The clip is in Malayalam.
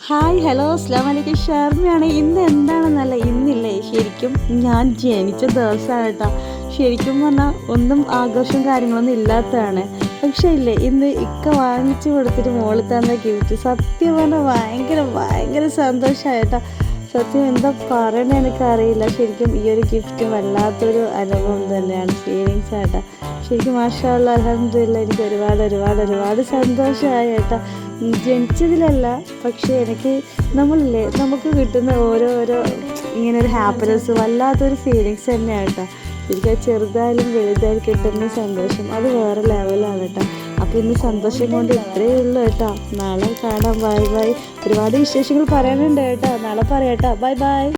ഹായ് ഹലോ അസ്ലാം വലൈക്കും ഷർമ്മയാണ് ഇന്ന് എന്താണെന്നല്ല ഇന്നില്ലേ? ശരിക്കും ഞാൻ ജനിച്ച ദിവസമാണ് കേട്ടോ ശരിക്കും പറഞ്ഞാൽ ഒന്നും ആഘോഷവും കാര്യങ്ങളൊന്നും ഇല്ലാത്തതാണ്. പക്ഷേ ഇല്ലേ ഇന്ന് ഇക്ക വാങ്ങിച്ചു കൊടുത്തിട്ട് മോളിൽ തന്ന ഗിഫ്റ്റ് സത്യം പറഞ്ഞാൽ ഭയങ്കര ഭയങ്കര സന്തോഷമായിട്ടാ സത്യം എന്താ പറയണ എനിക്കറിയില്ല. ശരിക്കും ഈ ഒരു ഗിഫ്റ്റ് വല്ലാത്തൊരു അനുഭവം തന്നെയാണ്. ഫീലിങ്സ് ആട്ടാ ശരിക്കും മാഷാള്ള അലഹമില്ല എനിക്ക് ഒരുപാട് ഒരുപാട് ഒരുപാട് സന്തോഷമായി ഏട്ടാ. ജനിച്ചതിലല്ല പക്ഷേ എനിക്ക് നമ്മളില്ലേ നമുക്ക് കിട്ടുന്ന ഓരോരോ ഇങ്ങനെ ഒരു ഹാപ്പിനെസ് വല്ലാത്തൊരു ഫീലിങ്സ് തന്നെയാണ് കേട്ടോ അത് ചെറുതായാലും വലുതായാലും കിട്ടുന്ന സന്തോഷം. അത് വേറെ ലെവലാണ് കേട്ടോ അപ്പോൾ ഇന്ന് സന്തോഷം കൊണ്ട് ഇത്രയേ ഉള്ളൂ കേട്ടോ. നാളെ കാണാം. Bye bye. ഒരുപാട് വിശേഷങ്ങൾ പറയാനുണ്ട് കേട്ടോ. നാളെ പറയാം കേട്ടോ. Bye bye.